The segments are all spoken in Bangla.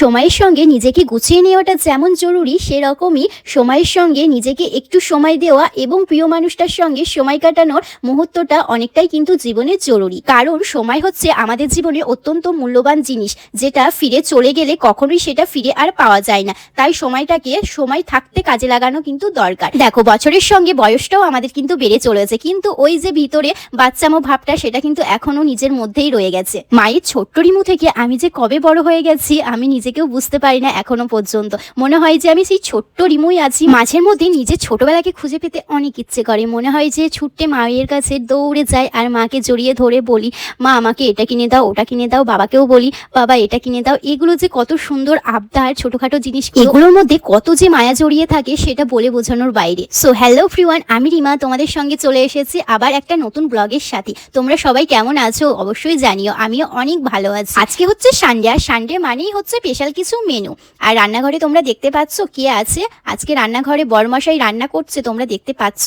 সময়ের সঙ্গে নিজেকে গুছিয়ে নেওয়াটা যেমন জরুরি, সেরকমই সময়ের সঙ্গে নিজেকে একটু সময় দেওয়া এবং প্রিয় মানুষটার সঙ্গে সময় কাটানোর মুহূর্তটা অনেকটাই কিন্তু জীবনে জরুরি। কারণ সময় হচ্ছে আমাদের জীবনে অত্যন্ত মূল্যবান জিনিস, যেটা ফিরে চলে গেলে কখনোই সেটা ফিরে আর পাওয়া যায় না। তাই সময়টাকে সময় থাকতে কাজে লাগানো কিন্তু দরকার। দেখো, বছরের সঙ্গে বয়সটাও আমাদের কিন্তু বেড়ে চলেছে, কিন্তু ওই যে ভিতরে বাচ্চামো ভাবটা, সেটা কিন্তু এখনও নিজের মধ্যেই রয়ে গেছে। মায়ের ছোট্ট রিমু থেকে আমি যে কবে বড় হয়ে গেছি, আমি নিজেকেও বুঝতে পারি না এখনও পর্যন্ত। মনে হয় যে আমি সেই ছোট্ট রিমুই আছি। মাঝের মধ্যে নিজের ছোটবেলাকে খুঁজে পেতে অনেক ইচ্ছে করে। মনে হয় যে ছুট্টে মায়ের কাছে দৌড়ে যাই আর মাকে জড়িয়ে ধরে বলি, মা, আমাকে এটা কিনে দাও, ওটা কিনে দাও, বাবাকেও বলি, বাবা, এটা কিনে দাও। এগুলো যে কত সুন্দর আবদার, ছোটখাটো জিনিস এগুলোর মধ্যে কত যে মায়া জড়িয়ে থাকে সেটা বলে বোঝানোর বাইরে। সো হ্যালো ফ্রিওয়ান আমি রিমা, তোমাদের সঙ্গে চলে এসেছি আবার একটা নতুন ব্লগের সাথে। তোমরা সবাই কেমন আছো অবশ্যই জানিও, আমিও অনেক ভালো আছি। আজকে হচ্ছে সানডে আর সানডে মানেই হচ্ছে স্পেশাল কিছু মেনু। আর রান্নাঘরে তোমরা দেখতে পাচ্ছ কে আছে? আজকে রান্নাঘরে বরমশাই রান্না করছে, তোমরা দেখতে পাচ্ছ?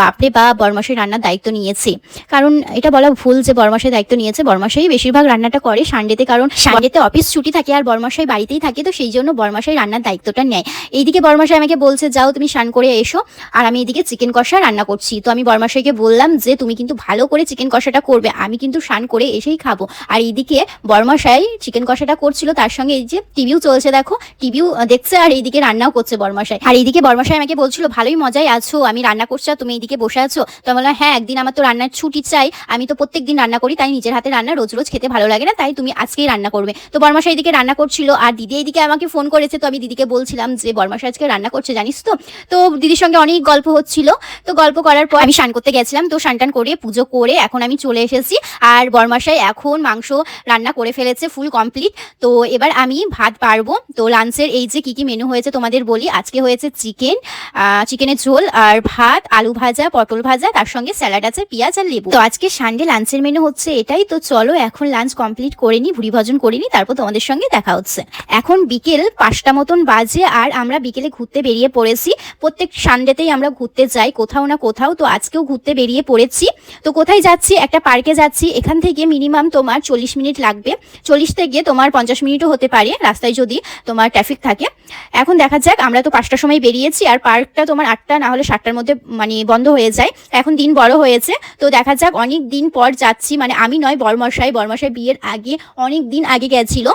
বাপরে বা বরমশাই রান্নার দায়িত্ব নিয়েছে। কারণ এটা বলা ভুল যে বরমশাই দায়িত্ব নিয়েছে, বরমশাই বেশিরভাগ রান্নাটা করে সানডেতে, কারণ সানডেতে অফিস ছুটি থাকে আর বরমশাই বাড়িতেই থাকে, তো সেই জন্য বরমশাই রান্নার দায়িত্বটা নেয়। এইদিকে বরমশাই আমাকে বলছে, যাও তুমি স্নান করে এসো। আর আমি এদিকে চিকেন কষা রান্না করছি। তো আমি বরমশাইকে বললাম যে, তুমি কিন্তু ভালো করে চিকেন কষাটা করবে, আমি কিন্তু স্নান করে এসেই খাব। আর এইদিকে বরমশাই চিকেন কষাটা করছিল, তার সঙ্গে এই যে টিভিও চলছে, দেখো। টিভিও দেখছে আর এইদিকে রান্নাও করছে বরমশাই। আর এইদিকে বরমশাই আমাকে বলছিল, ভালোই মজায় আছো, আমি রান্না করছি আর তুমি এইদিকে বসে আছো? তো আমি বললাম হ্যাঁ একদিন আমার তো রান্নার ছুটি চাই, আমি তো প্রত্যেক দিন রান্না করি, তাই নিজের হাতে রান্না রোজ রোজ খেতে ভালো লাগে না, তাই তুমি আজকেই রান্না করবে। তো বরমশাই এদিকে রান্না করছিল, আর দিদি এইদিকে আমাকে ফোন করেছে, তো আমি দিদিকে বলছিলাম যে, বরমশাই আজকে রান্না করছে, জানিস তো? তো দিদির সঙ্গে অনেক গল্প হচ্ছিল, তো গল্প করার পর আমি স্নান করতে গেছিলাম, তো স্নান টান করে পুজো করে এখন আমি চলে এসেছি, আর বরমশাই এখন মাংস রান্না করে ফেলেছে ফুল কমপ্লিট তো এবার আমি ভাত পারব। তো লাঞ্চের এই যে কি কি মেনু হয়েছে তোমাদের বলি। আজকে হয়েছে চিকেন চিকেনের ঝোল আর ভাত, আলু ভাজা, পটল ভাজা, তার সঙ্গে স্যালাড আছে পেঁয়াজ আর লেবু। তো আজকে সানডে লাঞ্চের মেনু হচ্ছে এটাই। তো চলো এখন লাঞ্চ কমপ্লিট করে নি, ভুড়ি ভজন করে নি, তারপর তোমাদের সঙ্গে দেখা হচ্ছে। এখন বিকেল পাঁচটা মতন বাজে আর আমরা বিকেলে ঘুরতে বেরিয়ে পড়েছি। প্রত্যেক সানডেতেই আমরা ঘুরতে যাই, কোথাও না কোথাও। তো আজকেও ঘুরতে বেরিয়ে পড়েছি। তো কোথায় যাচ্ছি? একটা পার্কে যাচ্ছি। এখান থেকে মিনিমাম তোমার চল্লিশ মিনিট লাগবে। চল্লিশ থেকে তোমার পঞ্চাশ মিনিটও হতে পারে। রাস্তায় যদি তোমার ট্রাফিক থাকে। এখন দেখা যাক, আমরা তো পাঁচটার সময় বেরিয়েছি আর পার্কটা তোমার আটটা না হলে সাতটার মধ্যে মানে বন্ধ হয়ে যায়। এখন দিন বড় হয়েছে, তো দেখা যাক অনেক দিন পর যাচ্ছি। মানে আমি নয়, বরমশাই বরমশাই বিয়ের আগে অনেক দিন আগে গেছিল।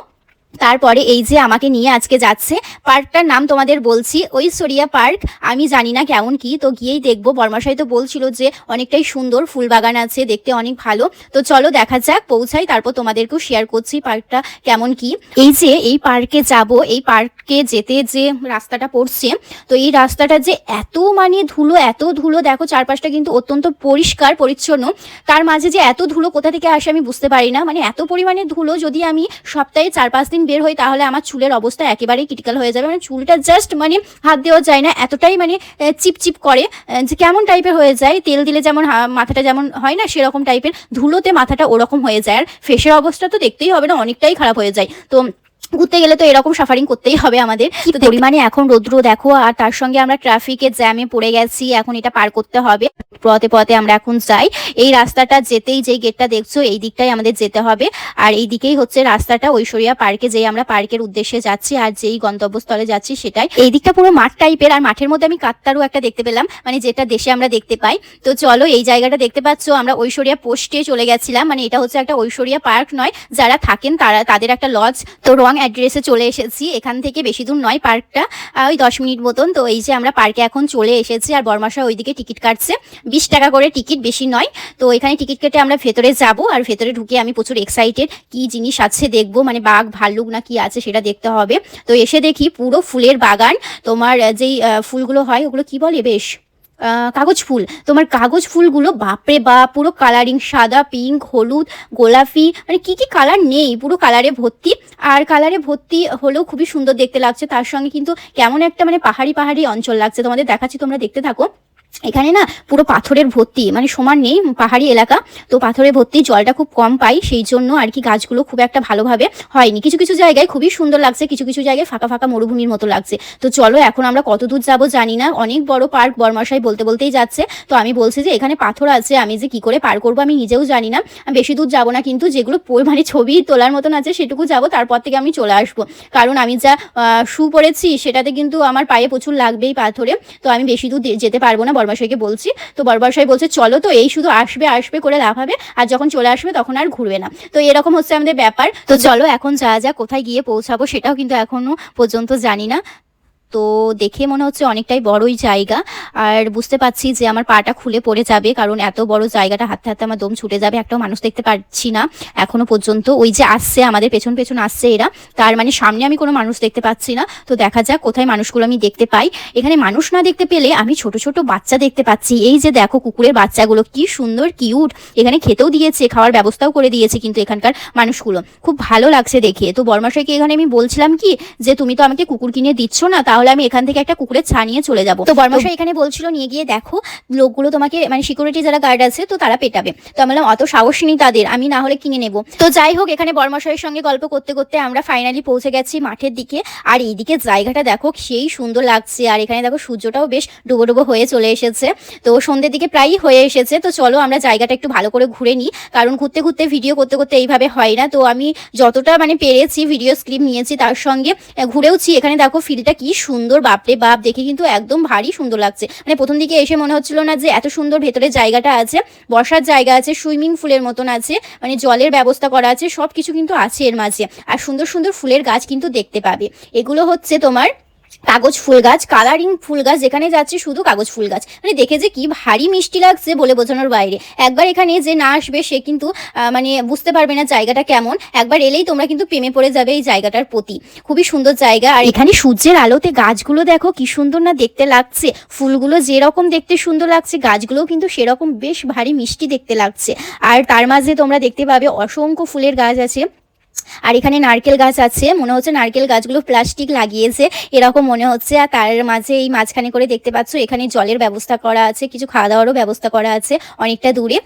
তারপরে এই যে আমাকে নিয়ে আজকে যাচ্ছে, পার্কটার নাম তোমাদের বলছি ওই ঐশ্বরিয়া পার্ক। আমি জানি না কেমন কি, তো গিয়েই দেখব। বর্মাশাই তো বলছিল যে অনেকটাই সুন্দর ফুল বাগান আছে, দেখতে অনেক ভালো। তো চলো দেখা যাক, পৌঁছাই, তারপর তোমাদেরকেও শেয়ার করছি পার্কটা কেমন কি। এই যে, এই পার্কে যাব, এই পার্কে যেতে যে রাস্তাটা পড়ছে, তো এই রাস্তাটা যে এত মানে ধুলো, এত ধুলো, দেখো চারপাশটা কিন্তু অত্যন্ত পরিষ্কার, পরিচ্ছন্ন। তার মাঝে যে এত ধুলো কোথা থেকে আসে আমি বুঝতে পারি না। মানে এত পরিমাণে ধুলো যদি আমি সপ্তাহে চার পাঁচ দিন বের হই তাহলে আমার চুলের অবস্থা একেবারেই ক্রিটিক্যাল হয়ে যাবে। মানে চুলটা জাস্ট মানে হাত দেওয়া যায় না এতটাই মানে চিপচিপ করে যে কেমন টাইপের হয়ে যায় তেল দিলে যেমন মাথাটা যেমন হয় না সেরকম টাইপের ধুলোতে মাথাটা ওরকম হয়ে যায়। আর ফেসের অবস্থা তো দেখতেই হবে না অনেকটাই খারাপ হয়ে যায়। তো ঘুরতে গেলে তো এরকম সাফারিং করতেই হবে আমাদের। পরিমাণে এখন রৌদ্র দেখো আর তার সঙ্গে আমরা ট্রাফিকের জ্যামে পড়ে গেছি এখন এটা পার করতে হবে। পথে পথে আমরা এখন যাই। এই রাস্তাটা যেতেই যেই গেটটা দেখছ, এই দিকটাই আমাদের যেতে হবে। আর এই দিকেই হচ্ছে রাস্তাটা ঐশ্বরিয়া পার্কে যেই আমরা পার্কের উদ্দেশ্যে যাচ্ছি আর যেই গন্তব্যস্থলে যাচ্ছি সেটাই। এই দিকটা পুরো মাঠ টাইপের আর মাঠের মধ্যে আমি কাত্তারও একটা দেখতে পেলাম মানে যেটা দেশে আমরা দেখতে পাই। তো চলো এই জায়গাটা দেখতে পাচ্ছ, আমরা ঐশ্বরিয়া পোস্টে চলে গেছিলাম মানে এটা হচ্ছে একটা ঐশ্বরিয়া পার্ক নয়, যারা থাকেন তারা, তাদের একটা লজ তো রং অ্যাড্রেসে চলে এসেছি, এখান থেকে বেশি দূর নয় পার্কটা ওই দশ মিনিট মতন। তো এই যে আমরা পার্কে এখন চলে এসেছি, আর বর্মাশা ওইদিকে টিকিট কাটছে। বিশ টাকা করে টিকিট বেশি নয়। তো এখানে টিকিট কেটে আমরা ভেতরে যাব আর ভেতরে ঢুকে আমি প্রচুর এক্সাইটেড কি জিনিস আছে দেখব মানে বাঘ, ভাল্লুক না কি আছে সেটা দেখতে হবে। তো এসে দেখি পুরো ফুলের বাগান। তোমার যেই ফুলগুলো হয় ওগুলো কি বলে বেশ? কাগজ ফুল। তোমার কাগজ ফুলগুলো, বাপরে বাপ, পুরো কালারিং সাদা পিঙ্ক হলুদ, গোলাপি মানে কি কি কালার নেই, পুরো কালারে ভর্তি। আর কালারে ভর্তি হলেও খুবই সুন্দর দেখতে লাগছে। তার সঙ্গে কিন্তু কেমন একটা মানে পাহাড়ি পাহাড়ি অঞ্চল লাগছে। তোমাদের দেখাচ্ছি, তোমরা দেখতে থাকো। এখানে না পুরো পাথরের ভর্তি মানে সমান নেই, পাহাড়ি এলাকা। তো পাথরে ভর্তি জলটা খুব কম পাই, সেই জন্য আর কি গাছগুলো খুব একটা ভালোভাবে হয়নি। কিছু কিছু জায়গায় খুবই সুন্দর লাগছে, কিছু কিছু জায়গায় ফাঁকা ফাঁকা মরুভূমির মতো লাগছে। তো চলো এখন আমরা কত দূর যাব জানি না, অনেক বড় পার্ক বর্মাশাই বলতে বলতেই যাচ্ছে। তো আমি বলছি যে এখানে পাথর আছে, আমি যে কি করে পার করব আমি নিজেও জানি না। বেশি দূর যাব না, কিন্তু যেগুলো মানে ছবি তোলার মতন আছে সেটুকু যাব, তারপর থেকে আমি চলে আসব। কারণ আমি যা শু পরেছি সেটাতে কিন্তু আমার পায়ে প্রচুর লাগবেই পাথরে। তো আমি বেশি দূর যেতে পারব না বর্মাশাইকে বলছি, তো বর্মাশাই বলছে, চলো তো, এই শুধু আসবে আসবে করে লাভ হবে, আর যখন চলে আসবে তখন আর ঘুরবে না। তো এরকম হচ্ছে আমাদের ব্যাপার। তো চলো, এখন যা যা কোথায় গিয়ে পৌঁছাবো সেটাও কিন্তু এখনও পর্যন্ত জানি না। তো দেখে মনে হচ্ছে অনেকটাই বড়ই জায়গা। আর বুঝতে পারছি যে আমার পাটা খুলে পড়ে যাবে, কারণ এত বড় জায়গাটা হাতে হাতে আমার দম ছুটে যাবে, একটাও মানুষ দেখতে পাচ্ছি না এখনও পর্যন্ত। ওই যে আসছে, আমাদের পেছন পেছন আসছে এরা। তার মানে সামনে আমি কোনো মানুষ দেখতে পাচ্ছি না। তো দেখা যাক কোথায় মানুষগুলো আমি দেখতে পাই। এখানে মানুষ না দেখতে পেলে আমি ছোট ছোট বাচ্চা দেখতে পাচ্ছি। এই যে দেখো কুকুরের বাচ্চাগুলো, কি সুন্দর, কিউট। এখানে খেতেও দিয়েছে, খাওয়ার ব্যবস্থাও করে দিয়েছে কিন্তু এখানকার মানুষগুলো। খুব ভালো লাগছে দেখে। তো বর্মাশাইকে এখানে আমি বলছিলাম কি, যে তুমি তো আমাকে কুকুর কিনে দিচ্ছ না তাহলে আমি এখান থেকে একটা কুকুরের ছা নিয়ে চলে যাব। তো বর্মাশাই এখানে বলছিল নিয়ে গিয়ে দেখো লোকগুলো তোমাকে মানে সিকিউরিটি যারা গার্ড আছে তো তারা পেটাবে। তো আমি বললাম অত সাহস নেই তাদের আমি না হলে কিনে নেব। তো যাই হোক এখানে বর্মাশয়ের সঙ্গে গল্প করতে করতে আমরা ফাইনালি পৌঁছে গেছি মাঠের দিকে। আর এইদিকে জায়গাটা দেখো সেই সুন্দর লাগছে। আর এখানে দেখো সূর্যটাও বেশ ডুবো ডুবো হয়ে চলে এসেছে। তো সন্ধ্যের দিকে প্রায়ই হয়ে এসেছে। তো চলো আমরা জায়গাটা একটু ভালো করে ঘুরে নিই। কারণ ঘুরতে ঘুরতে ভিডিও করতে করতে এইভাবে হয় না। তো আমি যতটা মানে পেরেছি ভিডিও স্ক্রিপ নিয়েছি তার সঙ্গে ঘুরেওছি। এখানে দেখো ফিলটা কি সুন্দর, বাপরে বাপ, দেখে কিন্তু একদম ভারী সুন্দর লাগছে। মানে প্রথম দিকে এসে মনে হচ্ছিল না যে এত সুন্দর ভেতরে জায়গাটা আছে, বসার জায়গা আছে, সুইমিং পুলের মতন আছে মানে জলের ব্যবস্থা করা আছে সব কিছু কিন্তু আছে এর মাঝে। আর সুন্দর সুন্দর ফুলের গাছ কিন্তু দেখতে পাবে। এগুলো হচ্ছে তোমার কাগজ ফুল গাছ কালারিং ফুল গাছ, যেখানে যাচ্ছে শুধু কাগজ ফুল গাছ। মানে দেখে যে কি ভারী মিষ্টি লাগছে বলে বোঝানোর বাইরে। একবার এখানে যে না আসবে সে কিন্তু মানে বুঝতে পারবে না জায়গাটা কেমন। একবার এলেই তোমরা কিন্তু প্রেমে পড়ে যাবে এই জায়গাটার প্রতি। খুবই সুন্দর জায়গা। আর এখানে সূর্যের আলোতে গাছগুলো দেখো কি সুন্দর না দেখতে লাগছে। ফুলগুলো যেরকম দেখতে সুন্দর লাগছে, গাছগুলোও কিন্তু সেরকম বেশ ভারী মিষ্টি দেখতে লাগছে। আর তার মাঝে তোমরা দেখতে পাবে অসংখ্য ফুলের গাছ আছে। আর এখানে নারকেল গাছ আছে, মনে হচ্ছে নারকেল গাছগুলো প্লাস্টিক লাগিয়েছে, এরকম মনে হচ্ছে। আর তার মাঝে এই মাঝখানে করে দেখতে পাচ্ছ, এখানে জলের ব্যবস্থা করা আছে, কিছু খাওয়া দাওয়ারও ব্যবস্থা করা আছে অনেকটা দূরে।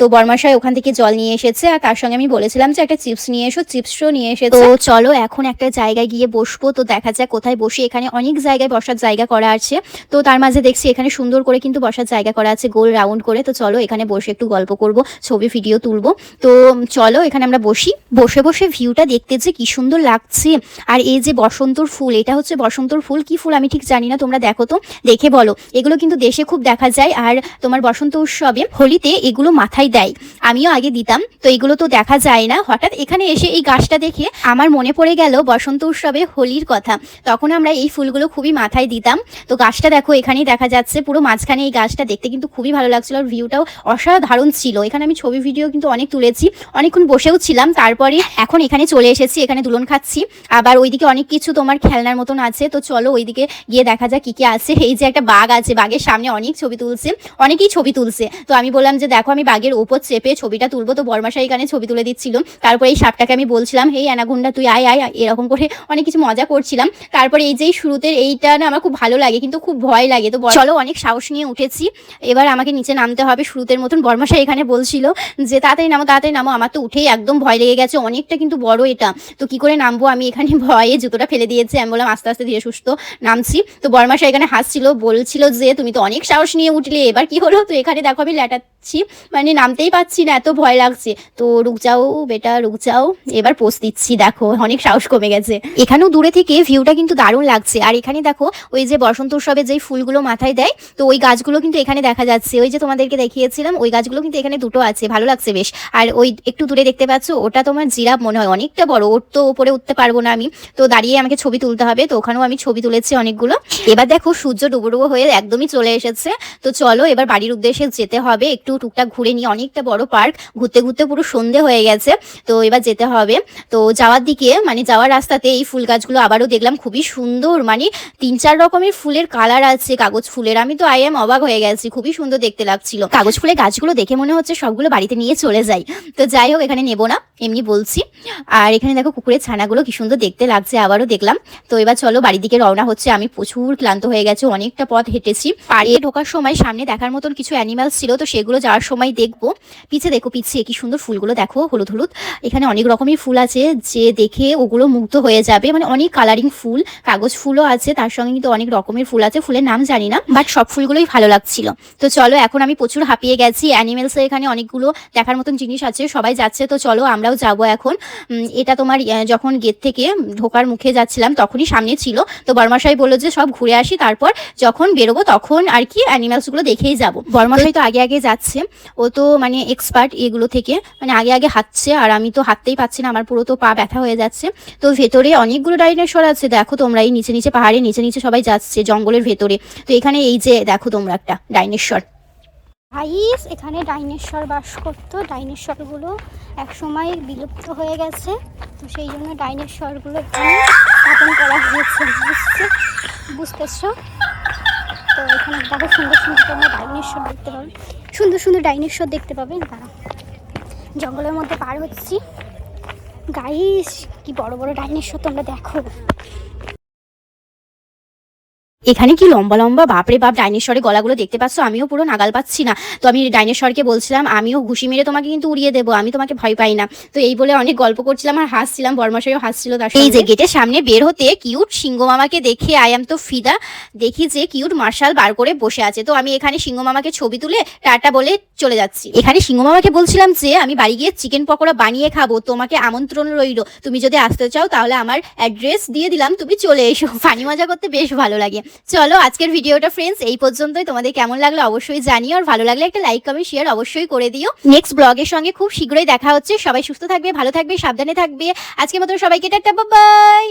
তো বর্মাশাই ওখান থেকে জল নিয়ে এসেছে, আর তার সঙ্গে আমি বলেছিলাম যে একটা চিপস নিয়ে এসো, চিপসও নিয়ে এসে তো চলো এখন একটা জায়গায় গিয়ে বসবো, তো দেখা যাক কোথায় বসে। এখানে অনেক জায়গায় বসার জায়গা করা আছে। তো তার মাঝে দেখছি এখানে সুন্দর করে কিন্তু বসার জায়গা করা আছে, গোল রাউন্ড করে। তো চলো এখানে বসে একটু গল্প করব, ছবি, ভিডিও তুলবো। তো চলো এখানে আমরা বসি। বসে বসে ভিউটা দেখতে যে কি সুন্দর লাগছে। আর এই যে বসন্তর ফুল, এটা হচ্ছে বসন্তর ফুল। কি ফুল আমি ঠিক জানি না, তোমরা দেখো তো, দেখে বলো। এগুলো কিন্তু দেশে খুব দেখা যায়, আর তোমার বসন্ত উৎসবে হোলিতে এগুলো মাথায় দেয়। আমিও আগে দিতাম, তো এগুলো তো দেখা যায় না। হঠাৎ এখানে এসে এই গাছটা দেখে আমার মনে পড়ে গেল বসন্ত উৎসবে হোলির কথা। তখন আমরা এই ফুলগুলো খুবই মাথায় দিতাম। তো গাছটা দেখো, এখানেই দেখা যাচ্ছে, পুরো মাঝখানে এই গাছটা দেখতে কিন্তু খুবই ভালো লাগছিল, আর ভিউটাও অসাধারণ ছিল। এখানে আমি ছবি ভিডিও কিন্তু অনেক তুলেছি। অনেকক্ষণ বসেও ছিলাম, তারপরে এখন এখানে চলে এসেছি, এখানে দুলন খাচ্ছি। আবার ওইদিকে অনেক কিছু তোমার খেলনার মতন আছে, তো চলো ওইদিকে গিয়ে দেখা যাক কি কি আছে। এই যে একটা বাঘ আছে, বাঘের সামনে অনেক ছবি তুলছে, অনেকেই ছবি তুলছে। তো আমি বললাম যে, দেখো, আমি বাঘের ওপর চেপে ছবিটা তুলবো। তো বর্মাশা এখানে ছবি তুলে দিচ্ছিল। তারপরে এই সাপটাকে আমি বলছিলাম, হেই, অ্যানাগুন্ডা, তুই আয় আয় এরকম করে অনেক কিছু মজা করছিলাম। তারপরে এই যে শুরুতে এইটা না আমার খুব ভালো লাগে, কিন্তু খুব ভয় লাগে। তো চলো, অনেক সাহস নিয়ে উঠেছি। এবার আমাকে নিচে নামতে হবে শুরুতের মতন। বর্মাশা এখানে বলছিল যে, তাড়াতাড়ি নামো তাড়াতাড়ি নামো। আমার তো উঠেই একদম ভয় লেগে গেছে। অনেকটা কিন্তু বড় এটা। তো কি করে নামবো? আমি এখানে ভয়ে জুতোটা ফেলে দিয়েছি। আমি বললাম, আস্তে আস্তে ধীরে সুস্থ নামছি। তো বর্মাশা এখানে হাসছিল, বলছিল যে, তুমি তো অনেক সাহস নিয়ে উঠলে। এবার কি হলো? তো এখানে দেখো আমি ল্যাটাচ্ছি। মানে নামতেই পাচ্ছি না, এত ভয় লাগছে। তো রুক যাও, বেটা রুক যাও। এবার পোস্ট দিচ্ছি, দেখো, অনেক সাহস কমে গেছে। এখানেও দূরে থেকে ভিউটা কিন্তু দারুণ লাগছে। আর এখানে দেখো, ওই যে বসন্ত উৎসবে যেই ফুলগুলো মাথায় দেয়, তো ওই গাছগুলো কিন্তু এখানে দেখা যাচ্ছে। ওই যে তোমাদেরকে দেখিয়েছিলাম, ওই গাছগুলো কিন্তু এখানে দুটো আছে। ভালো লাগছে বেশ। আর ওই একটু দূরে দেখতে পাচ্ছ, ওটা তোমার জিরাফ মনে হয় অনেকটা বড়। ওর তো উপরে উঠতে পারব না আমি। তো দাঁড়িয়ে আমাকে ছবি তুলতে হবে। তো ওখানেও আমি ছবি তুলেছি অনেকগুলো। এবার দেখো সূর্য ডুবো ডুবো হয়ে একদমই চলে এসেছে। তো চলো এবার বাড়ির উদ্দেশ্যে যেতে হবে। একটু টুকটাক ঘুরে নিয়ে অনেকটা বড় পার্ক। ঘুরতে ঘুরতে পুরো সন্ধে হয়ে গেছে। তো এবার যেতে হবে। তো যাওয়ার দিকে মানে যাওয়ার রাস্তাতে এই ফুল গাছগুলো আবারও দেখলাম খুবই সুন্দর। মানে তিন চার রকমের ফুলের কালার আছে, কাগজ ফুলের। আমি তো আই এম অবাক হয়ে গেছি। খুবই সুন্দর দেখতে লাগছিল। কাগজ ফুলের গাছগুলো দেখে মনে হচ্ছে সবগুলো বাড়িতে নিয়ে চলে যাই। তো যাই হোক, এখানে নেব না। এমনি বলছি। আর এখানে দেখো কুকুরের ছানাগুলো কি সুন্দর দেখতে লাগছে আবারও দেখলাম। তো এবার চলো বাড়ির দিকে রওনা হচ্ছে। আমি প্রচুর ক্লান্ত হয়ে গেছে অনেকটা পথ হেঁটেছি। পাড়ে ঢোকার সময় সামনে দেখার মতন কিছু অ্যানিমালস ছিল তো সেগুলো যাওয়ার সময় দেখব। পিছে দেখো পিছিয়ে কি সুন্দর ফুলগুলো দেখো হলুদ হলুদ। এখানে অনেক রকমের ফুল আছে যে দেখে ওগুলো মুগ্ধ হয়ে যাবে। মানে অনেক কালারিং ফুল কাগজ ফুলও আছে তার সঙ্গে কিন্তু অনেক রকমের ফুল আছে ফুলের নাম জানি না বাট সব ফুলগুলোই ভালো লাগছিল। তো চলো এখন আমি প্রচুর হাঁপিয়ে গেছি। অ্যানিমেলস এখানে অনেকগুলো দেখার মতন জিনিস আছে সবাই যাচ্ছে তো চলো আমরাও যাব এখন। এটা তোমার যখন গেট থেকে ঢোকার মুখে যাচ্ছিলাম তখনই সামনে ছিল। তো বর্মাশাই বলল যে, সব ঘুরে আসি, তারপর যখন বেরোবো তখন আর কি অ্যানিমালসগুলো দেখেই যাব। বর্মাশাই তো আগে আগে যাচ্ছে। ও তো মানে এক্সপার্ট এগুলো থেকে। মানে আগে আগে হাঁটছে, আর আমি তো হাঁটতেই পাচ্ছি না, আমার পুরো তো পা ব্যথা হয়ে যাচ্ছে। তো ভেতরে অনেকগুলো ডাইনোসর আছে, দেখো তোমরা এই নিচে নিচে পাহাড়ে, নিচে নিচে সবাই যাচ্ছে জঙ্গলের ভেতরে। তো এখানে এই যে, দেখো তোমরা একটা ডাইনোসর আইস, এখানে ডাইনোসর বাস করতো। ডাইনোসরগুলো এক সময় বিলুপ্ত হয়ে গেছে। তো সেই জন্য ডাইনোসরগুলো এখানে স্থাপন করা হয়েছে। বুঝছে বুঝতেছো? তো এখানে দেখো সুন্দর সুন্দর তোমরা ডাইনোসর দেখতে পাবে। সুন্দর সুন্দর ডাইনোসর দেখতে পাবে। দাঁড়া জঙ্গলের মধ্যে পার হচ্ছি। গাইস, কি বড় বড় ডাইনোসর তোমরা দেখো। এখানে কি লম্বা লম্বা বাপরে বাপ ডাইনোসরের গলাগুলো দেখতে পাচ্ছ? আমিও পুরো নাগাল পাচ্ছি না। তো আমি ডাইনোসরকে বলছিলাম আমিও ঘুষি মেরে তোমাকে কিন্তু উড়িয়ে দেবো আমি তোমাকে ভয় পাই না। তো এই বলে অনেক গল্প করছিলাম আর হাসছিলাম বর্মাশাইও হাসছিল তার এই যে গেটের সামনে বের হতে কিউট সিংহ মামাকে দেখে আই এম তো ফিদা দেখি যে কিউট মার্শাল বার করে বসে আছে। তো আমি এখানে সিংহ মামাকে ছবি তুলে টাটা বলে চলে যাচ্ছি। এখানে সিংহ মামাকে বলছিলাম যে আমি বাড়ি গিয়ে চিকেন পকোড়া বানিয়ে খাব তোমাকে আমন্ত্রণ রইল। তুমি যদি আসতে চাও তাহলে আমার অ্যাড্রেস দিয়ে দিলাম তুমি চলে এসো। ফানি মজা করতে বেশ ভালো লাগে। চলো আজকের ভিডিওটা ফ্রেন্ডস এই পর্যন্তই। তোমাদের কেমন লাগল অবশ্যই জানিও, আর ভালো লাগলে একটা লাইক কমেন্ট শেয়ার অবশ্যই করে দিও। নেক্সট ব্লগের সঙ্গে খুব শীঘ্রই দেখা হচ্ছে। সবাই সুস্থ থাকবে, ভালো থাকবে, সাবধানে থাকবে। আজকের মতো সবাইকে টাটা বাই